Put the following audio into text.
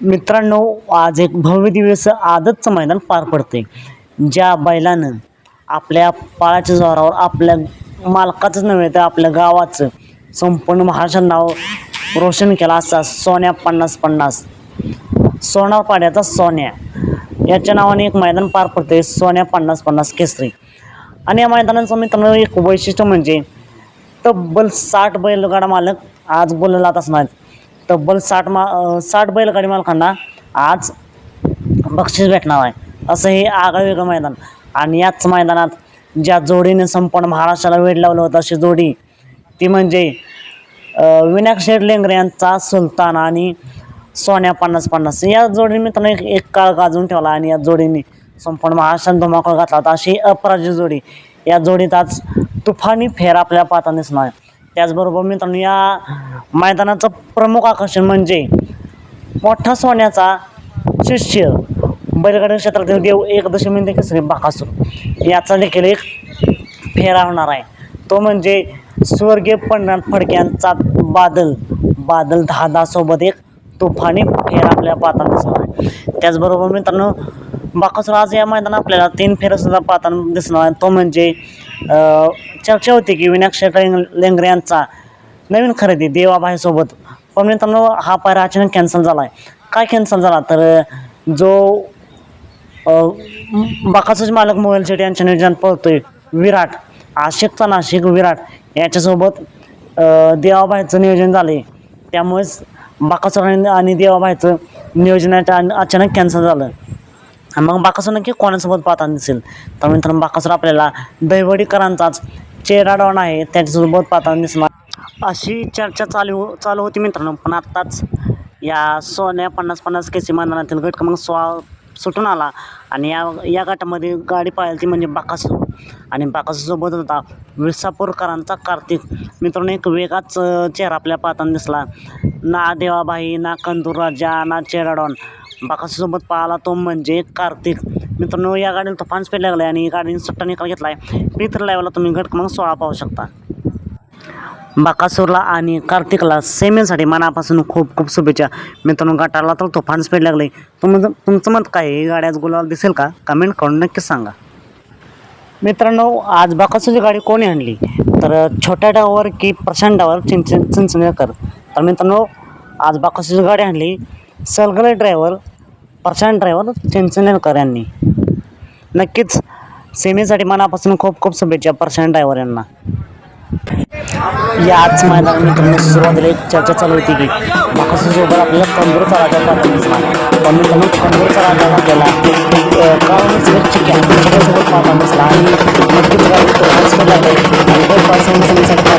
मित्रांनो आज एक भव्य दिवस आदतचं मैदान पार पडते ज्या बैलानं आपल्या पाळाच्या जोरावर आपल्या मालकाचंच नव्हे तर आपल्या गावाचं संपूर्ण महाराष्ट्र नाव रोशन केलं असा सोन्या पन्नास पन्नास. सोनार पाड्याचा सोन्या. याच्या नावाने एक मैदान पार पडते सोन्या पन्नास पन्नास केसरी. आणि या मैदानाचं मित्रांनो एक वैशिष्ट्य म्हणजे तब्बल साठ बैलगाडा मालक आज बोलला असणार. तब्बल साठ मा साठ बैलगाडी मालकांना आज बक्षीस भेटणार आहे. असं हे आगळं वेगळं मैदान. आणि याच मैदानात ज्या जोडीने संपूर्ण महाराष्ट्राला वेळ लावलं होतं अशी जोडी ती म्हणजे अं, विनायक शेठ लेंगरे यांचा सुलतान आणि सोन्या पन्नास पन्नास. या जोडीने मित्रांनो एक एक काळ गाजून ठेवला आणि या जोडीने संपूर्ण महाराष्ट्रात धुमाकूळ घातला होता. अशी अपराजित जोडी. या जोडीत आज तुफानी फेर आपल्या पाहताना दिसणार आहे. त्याचबरोबर मित्रांनो या मैदानाचं प्रमुख आकर्षण म्हणजे मोठा सोन्याचा शिष्य बैलगाडी क्षेत्रातील देव एकदशी म्हणजे केसरी बाकासूर. याचा देखील एक फेरा होणार आहे. तो म्हणजे स्वर्गीय पंढरनाथ फडक्यांचा बादल बादल धादासोबत एक तुफानी फेरा आपल्या पाहताना दिसणार आहे. त्याचबरोबर मित्रांनो बाकासूर आज या मैदानात आपल्याला तीन फेरासुद्धा पाहताना दिसणार आहे. तो म्हणजे चर्चा होती की विनायक शेठ लेंगरे यांचा नवीन खरेदी देवाबाईसोबत पण मित्रांनो हा पायरा अचानक कॅन्सल झाला आहे काय कॅन्सल झाला? तर जो बाकाचाच मालक मोबाईल शेट यांच्या नियोजन पळतोय विराट आशिकचा नाशिक विराट याच्यासोबत देवाबाहेरचं देवाबाईचं नियोजन झालं आहे त्यामुळेच बाकासुर आणि देवाबाहेरचं देवाबाईचं अचानक कॅन्सल झालं. मग बाकासूर नक्की कोणासोबत पाहताना दिसेल? तर मित्रांनो बाकासूर आपल्याला दैवडीकरांचाच चेहरा डॉन आहे त्याच्यासोबत पाहताना दिसणार. अशी चर्चा चालू चालू होती मित्रांनो पण आत्ताच या सोन्या पन्नास पन्नास केसी मैदानातील गट क्रमांक सोळा सुटून आला आणि या या गटामध्ये गाडी पाहिली ती म्हणजे बाकासू आणि बाकासूसोबत होता विसापूरकरांचा कार्तिक. मित्रांनो एक वेगळाच चेहरा आपल्या पाहताना दिसला. ना देवाबाई ना कंदूर राजा ना चेराडॉन बाकासूसोबत पाहिला तो म्हणजे कार्तिक. मित्रांनो या गाडीला तुफान स्पीड लागला आणि गाडीने सुट्टा निकाल घेतला आहे पित्र लाईव्हला तुम्ही गट क्रमांक सोळा पाहू शकता. बाकासूरला आणि कार्तिकला सेमीसाठी मनापासून खूप खूप शुभेच्छा. मित्रांनो गटाला तर तुफान स्पीड लागले तुम तुमचं मत काय? गाड्याच आज गुलाल दिसेल का? कमेंट करून नक्कीच सांगा. मित्रांनो आज बाकासूरची गाडी कोणी आणली? तर छोट्या डावर की प्रशांत डावावर चिंच चिंचनेकर. तर मित्रांनो आज बाकासूरची गाडी आणली. सलगले ड्रायव्हर प्रशांत ड्रायव्हर चिंचनेकर यांनी. नक्कीच सेमीसाठी मनापासून खूप खूप शुभेच्छा प्रशांत ड्रायव्हर यांना. याच मैदानात मित्रांनो सुरुवातीला एक चर्चा चालू होती की बाकासूरसोबत आपल्याला कंदूरचा राजा दिसला पण मित्रांनो कंदूरचा राजा आपल्याला काळूनच एक चिक्या पाहता दिसला. आणि नक्कीच गाडी लागले आणि